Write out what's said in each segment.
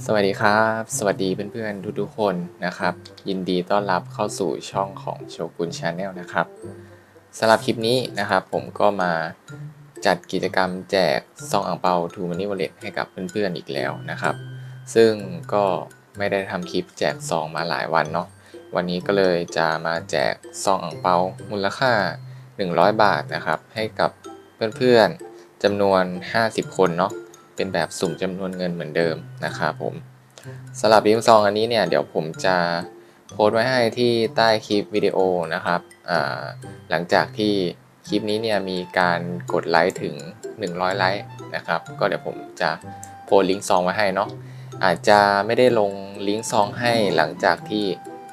สวัสดีครับ สวัสดีเพื่อนๆทุกๆคนนะครับ ยินดีต้อนรับเข้าสู่ช่องของโชกุนชาแนลนะครับสำหรับคลิปนี้นะครับผมก็มาจัดกิจกรรมแจกซองอ่างเปาทูมันนี่วอลเล็ตให้กับเพื่อนๆอีกแล้วนะครับ ซึ่งก็ไม่ได้ทำคลิปแจกซองมาหลายวันเนาะวันนี้ก็เลยจะมาแจกซองอ่างเปามูลค่า 100 บาทนะครับ ให้กับเพื่อนๆจำนวน 50 คนเนาะ เป็นแบบสุ่มจำนวนเงินเหมือนเดิมนะครับผมสำหรับลิงซองอันนี้เนี่ยเดี๋ยวผมจะโพสต์ไว้ให้ที่ใต้คลิปวิดีโอนะครับหลังจากที่คลิปนี้เนี่ยมีการกดไลค์ถึง 100 ไลค์นะครับ ก็เดี๋ยวผมจะโพสต์ลิงก์ซองไว้ให้เนาะอาจจะไม่ได้ลงลิงก์ซองให้หลังจากที่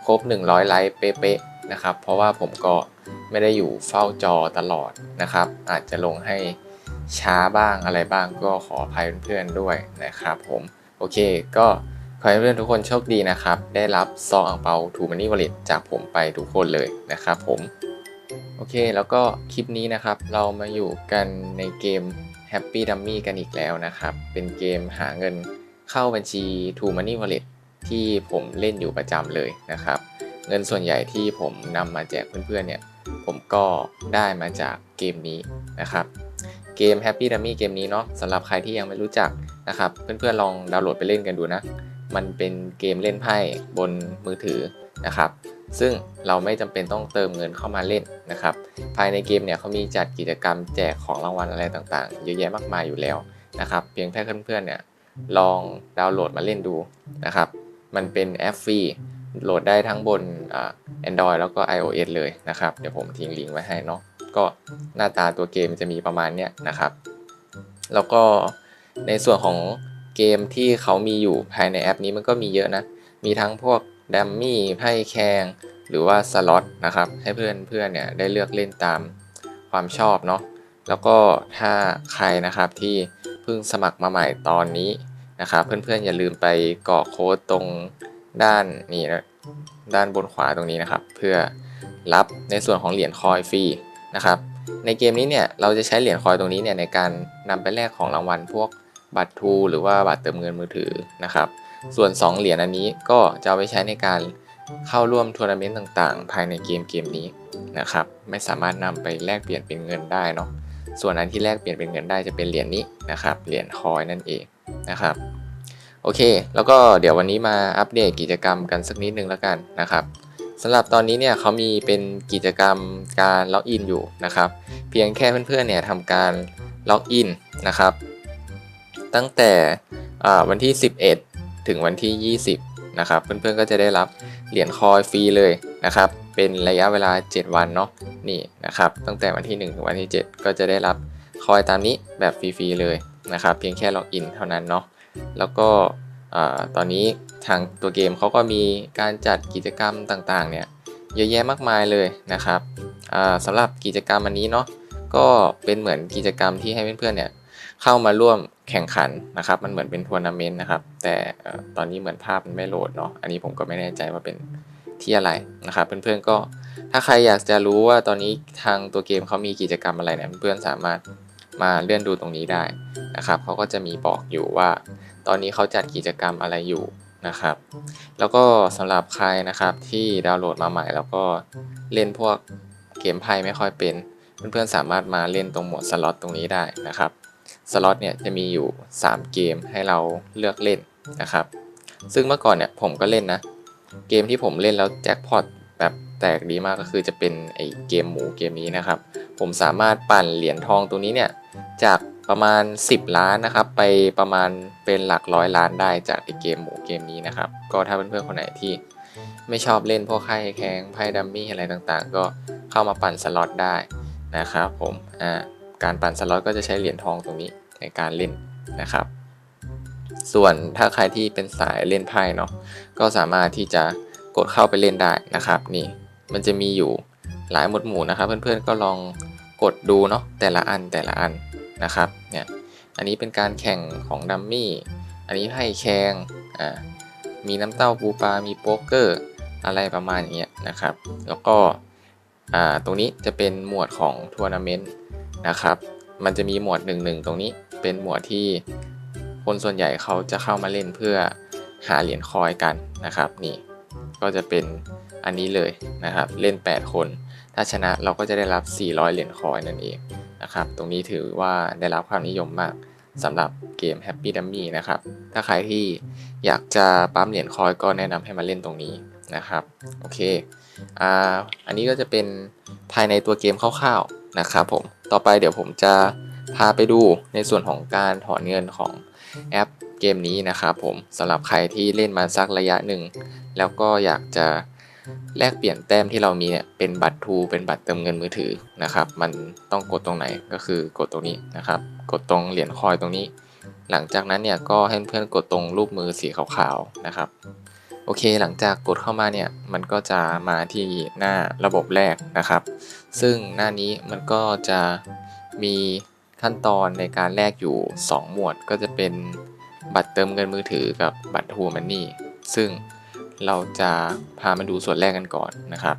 ครบ 100 ไลค์เป๊ะๆนะครับ เพราะว่าผมก็ไม่ได้อยู่เฝ้าจอตลอดนะครับ อาจจะลงให้ ช้าบ้างอะไรบ้างก็ขออภัยเพื่อนๆด้วยนะครับผมโอเค ก็ขอให้เพื่อนทุกคนโชคดีนะครับ ได้รับซองอังเปาทูมันนี่วอลเล็ตจากผมไปทุกคนเลยนะครับผมโอเค แล้วก็คลิปนี้นะครับ เรามาอยู่กันในเกม Happy Dummy กันอีกแล้วนะครับ เป็นเกมหาเงินเข้าบัญชี t ู Money Wallet ที่ผมเล่นอยู่ประจำเลยนะครับ เงินส่วนใหญ่ที่ผมนำมาแจกเพื่อนๆเนี่ย ผมก็ได้มาจากเกมนี้นะครับ เกม Happy Dummy เกมนี้เนาะสำหรับใครที่ยังไม่รู้จักนะครับ เพื่อนๆลองดาวน์โหลดไปเล่นกันดูนะ มันเป็นเกมเล่นไพ่บนมือถือนะครับ ซึ่งเราไม่จำเป็นต้องเติมเงินเข้ามาเล่นนะครับ ภายในเกมเนี่ยเขามีจัดกิจกรรมแจกของรางวัลอะไรต่างๆ เยอะแยะมากมายอยู่แล้วนะครับ เพียงแค่เพื่อนๆเนี่ยลองดาวน์โหลดมาเล่นดูนะครับ มันเป็นแอปฟรีโหลดได้ทั้งบนอ่า Android แล้วก็ iOS เลยนะครับ เดี๋ยวผมทิ้งลิงก์ไว้ให้เนาะ ก็หน้าตาตัวเกมจะมีประมาณเนี้ยนะครับ แล้วก็ในส่วนของเกมที่เขามีอยู่ภายในแอปนี้มันก็มีเยอะนะ มีทั้งพวกดัมมี่ไพ่แคงหรือว่าสล็อตนะครับ ให้เพื่อนเพื่อนเนี่ยได้เลือกเล่นตามความชอบเนาะแล้วก็ถ้าใครนะครับที่เพิ่งสมัครมาใหม่ตอนนี้นะครับ เพื่อนๆอย่าลืมไปกรอกโค้ดตรงด้านนี่นะด้านบนขวาตรงนี้นะครับ เพื่อรับในส่วนของเหรียญคอยฟรี นะครับ ในเกมนี้เนี่ยเราจะใช้เหรียญคอยตรงนี้เนี่ยในการนำไปแลกของรางวัลพวกบัตรทูหรือว่าบัตรเติมเงินมือถือนะครับ ส่วน 2 เหรียญอันนี้ก็จะเอาไปใช้ในการเข้าร่วมทัวร์นาเมนต์ต่างๆ ภายในเกมเกมนี้นะครับ ไม่สามารถนำไปแลกเปลี่ยนเป็นเงินได้เนาะ ส่วนอันที่แลกเปลี่ยนเป็นเงินได้จะเป็นเหรียญนี้นะครับ เหรียญคอยนั่นเองนะครับ โอเค แล้วก็เดี๋ยววันนี้มาอัปเดตกิจกรรมกันสักนิดนึงแล้วกันนะครับ สำหรับตอนนี้เนี่ยเขามีเป็นกิจกรรมการล็อกอินอยู่นะครับ เพียงแค่เพื่อนๆเนี่ยทำการล็อกอินนะครับ ตั้งแต่วันที่ 11 ถึงวันที่ 20 นะครับ เพื่อนๆก็จะได้รับเหรียญคอยฟรีเลยนะครับ เป็นระยะเวลา 7 วันเนาะนี่นะครับ ตั้งแต่วันที่ 1 ถึงวันที่ 7 ก็จะได้รับคอยตามนี้แบบฟรีๆเลยนะครับ เพียงแค่ล็อกอินเท่านั้นเนาะแล้วก็ตอนนี้ ทางตัวเกมเขาก็มีการจัดกิจกรรมต่างๆเนี่ยเยอะแยะมากมายเลยนะครับสำหรับกิจกรรมอันนี้เนาะก็เป็นเหมือนกิจกรรมที่ให้เพื่อนๆเนี่ยเข้ามาร่วมแข่งขันนะครับ มันเหมือนเป็นทัวร์นาเมนต์นะครับ แต่ตอนนี้เหมือนภาพมันไม่โหลดเนาะอันนี้ผมก็ไม่แน่ใจว่าเป็นที่อะไรนะครับ เพื่อนๆก็ถ้าใครอยากจะรู้ว่าตอนนี้ทางตัวเกมเขามีกิจกรรมอะไรเนี่ยเพื่อนๆสามารถมาเลื่อนดูตรงนี้ได้นะครับเขาก็จะมีบอกอยู่ว่า ตอนนี้เขาจัดกิจกรรมอะไรอยู่ นะครับ แล้วก็สำหรับใครนะครับที่ดาวน์โหลดมาใหม่ แล้วก็เล่นพวกเกมไพ่ไม่ค่อยเป็น เพื่อนๆสามารถมาเล่นตรงหมวดสล็อตตรงนี้ได้นะครับสล็อตเนี่ยจะมีอยู่ 3 เกมให้เราเลือกเล่นนะครับ ซึ่งเมื่อก่อนเนี่ยผมก็เล่นนะ เกมที่ผมเล่นแล้วแจ็คพอตแบบแตกดีมากก็คือจะเป็นไอเกมหมูเกมนี้นะครับ ผมสามารถปั่นเหรียญทองตรงนี้เนี่ยจาก ประมาณ 10 ล้านนะครับ ไปประมาณเป็นหลักร้อยล้านได้จากเกมหมูเกมนี้นะครับ ก็ถ้าเพื่อนๆคนไหนที่ไม่ชอบเล่นพวกไพ่แข้งไพ่ดัมมี่อะไรต่างๆ ก็เข้ามาปั่นสล็อตได้นะครับผมอ่าการปั่นสล็อตก็จะใช้เหรียญทองตรงนี้ในการเล่นนะครับ ส่วนถ้าใครที่เป็นสายเล่นไพ่เนาะก็สามารถที่จะกดเข้าไปเล่นได้นะครับนี่มันจะมีอยู่หลายหมวดหมู่นะครับ เพื่อนๆก็ลองกดดูเนาะแต่ละอันแต่ละอัน นะครับเนี่ยอันนี้เป็นการแข่งของดัมมี่อันนี้ให้แข่งอ่ามีน้ำเต้าปูปลา มีโป๊กเกอร์ อะไรประมาณอย่างเงี้ยนะครับ แล้วก็อ่าตรงนี้จะเป็นหมวดของทัวร์นาเมนต์นะครับ มันจะมีหมวด1นึตรงนี้เป็นหมวดที่คนส่วนใหญ่เขาจะเข้ามาเล่นเพื่อหาเหรียญคอยกันนะครับนี่ก็จะเป็นอันนี้เลยนะครับ เล่น 8 คน ถ้าชนะเราก็จะได้รับ 400 เหรียญคอยนั่นเอง นะครับ ตรงนี้ถือว่าได้รับความนิยมมากสำหรับเกม Happy Dummy นะครับ ถ้าใครที่อยากจะปั๊มเหรียญคอยก็แนะนำให้มาเล่นตรงนี้นะครับ โอเคอ่าอันนี้ก็จะเป็นภายในตัวเกมคร่าวๆนะครับผม ต่อไปเดี๋ยวผมจะพาไปดูในส่วนของการถอนเงินของแอปเกมนี้นะครับผมสำหรับใครที่เล่นมาสักระยะหนึ่ง แล้วก็อยากจะ แลกเปลี่ยนแต้มที่เรามีเนี่ยเป็นบัตรทูเป็นบัตรเติมเงินมือถือนะครับ มันต้องกดตรงไหนก็คือกดตรงนี้นะครับ กดตรงเหรียญคอยตรงนี้ หลังจากนั้นเนี่ยก็ให้เพื่อนกดตรงรูปมือสีขาวๆนะครับ โอเคหลังจากกดเข้ามาเนี่ยมันก็จะมาที่หน้าระบบแรกนะครับ ซึ่งหน้านี้มันก็จะมีขั้นตอนในการแลกอยู่ 2 หมวดก็จะเป็นบัตรเติมเงินมือถือกับบัตรทูมันนี่ซึ่ง เราจะพามาดูส่วนแรกกันก่อนนะครับ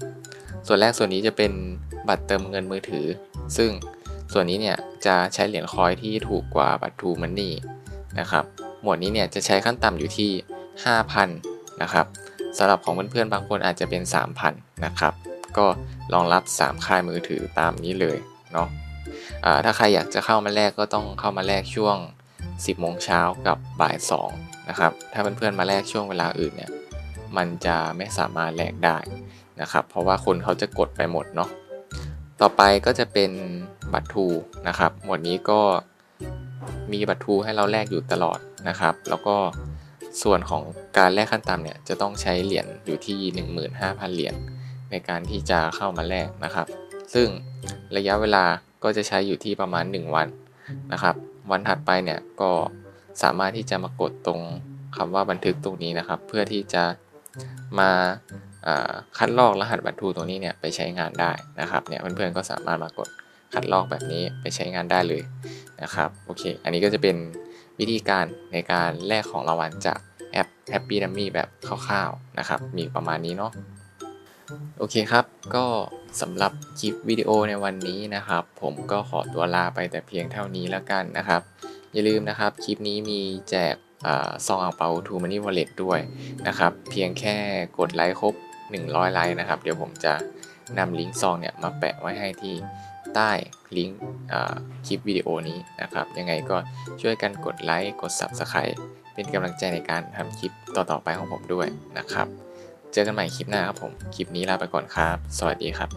ส่วนแรกส่วนนี้จะเป็นบัตรเติมเงินมือถือ ซึ่งส่วนนี้เนี่ยจะใช้เหรียญคอยที่ถูกกว่าบัตรทูมันนี่นะครับ หมวดนี้เนี่ยจะใช้ขั้นต่ำอยู่ที่ 5,000 นะครับสำหรับของเพื่อนๆบางคนอาจจะเป็น 3,000 นะครับ ก็รองรับ 3 ค่ายมือถือตามนี้เลยเนาะะถ้าใครอยากจะเข้ามาแลกก็ต้องเข้ามาแลกช่วง 10โมงเช้ากับบ่าย2นะครับ ถ้าเพื่อนๆมาแลกช่วงเวลาอื่นเนี่ย มันจะไม่สามารถแลกได้นะครับ เพราะว่าคนเขาจะกดไปหมดเนาะต่อไปก็จะเป็นบัตรทูนะครับ หมวดนี้ก็มีบัตรทูให้เราแลกอยู่ตลอดนะครับ แล้วก็ส่วนของการแลกขั้นต่ำเนี่ยจะต้องใช้เหรียญอยู่ที่ 15,000 เหรียญในการที่จะเข้ามาแลกนะครับ ซึ่งระยะเวลาก็จะใช้อยู่ที่ประมาณ 1 วันนะครับ วันถัดไปเนี่ยก็สามารถที่จะมากดตรงคำว่าบันทึกตรงนี้นะครับ เพื่อที่จะ มาคัดลอกรหัสบัตรทูตรงนี้เนี่ยไปใช้งานได้นะครับเนี่ยเพื่อนๆก็สามารถมากดคัดลอกแบบนี้ไปใช้งานได้เลยนะครับโอเคอันนี้ก็จะเป็นวิธีการในการแลกของรางวัลจากแอป Happy Dummy แบบคร่าวๆนะครับมีประมาณนี้เนาะโอเคครับ ก็สำหรับคลิปวิดีโอในวันนี้นะครับ ผมก็ขอตัวลาไปแต่เพียงเท่านี้แล้วกันนะครับ อย่าลืมนะครับ คลิปนี้มีแจก ซองอ่างเปาทูมันนี่วอลเล็ตด้วยนะครับ เพียงแค่กดไลค์ครบ 100 ไลค์นะครับ เดี๋ยวผมจะนำลิงก์ซองเนี่ยมาแปะไว้ให้ที่ใต้ลิงก์คลิปวิดีโอนี้นะครับ ยังไงก็ช่วยกันกดไลค์กด Subscribe เป็นกำลังใจในการทำคลิปต่อๆไปของผมด้วยนะครับ เจอกันใหม่คลิปหน้าครับผม คลิปนี้ลาไปก่อนครับ สวัสดีครับ